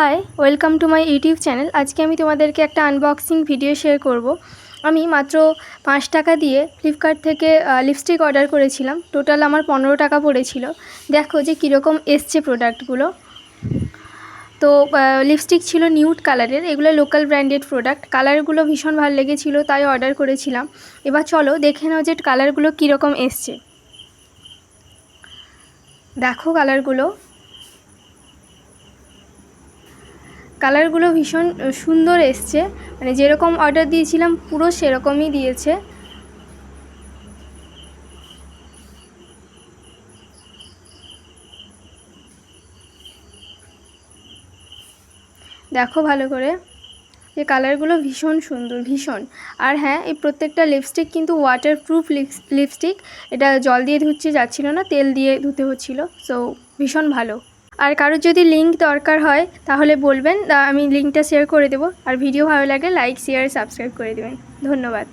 Hi, welcome to my YouTube channel. আজকে আমি তোমাদেরকে একটা আনবক্সিং ভিডিও শেয়ার করব। আমি মাত্র পাঁচ টাকা দিয়ে ফ্লিপকার্ট থেকে লিপস্টিক অর্ডার করেছিলাম। টোটাল আমার পনেরো টাকা পড়েছিল। দেখো যে কীরকম এসছে প্রোডাক্টগুলো তো লিপস্টিক ছিল নিউড কালারের এগুলো লোকাল ব্র্যান্ডেড প্রোডাক্ট কালারগুলো ভীষণ ভালো লেগেছিলো, তাই অর্ডার করেছিলাম। এবার চলো দেখে নাও যে কালারগুলো কীরকম এসছে। দেখো কালারগুলো কালারগুলো ভীষণ সুন্দর এসছে। মানে যেরকম অর্ডার দিয়েছিলাম, পুরো সেরকমই দিয়েছে। দেখো ভালো করে। যে কালারগুলো ভীষণ সুন্দর, ভীষণ। আর হ্যাঁ এই প্রত্যেকটা লিপস্টিক কিন্তু ওয়াটারপ্রুফ লিপস্টিক এটা জল দিয়ে ধুচ্ছে যাচ্ছিল না, তেল দিয়ে ধুতে হচ্ছিল। সো ভীষণ ভালো। আর কারোর যদি লিঙ্ক দরকার হয়, তাহলে বলবেন। আমি লিঙ্কটা শেয়ার করে দেবো। আর ভিডিও ভালো লাগে লাইক শেয়ার সাবস্ক্রাইব করে দেবেন। ধন্যবাদ।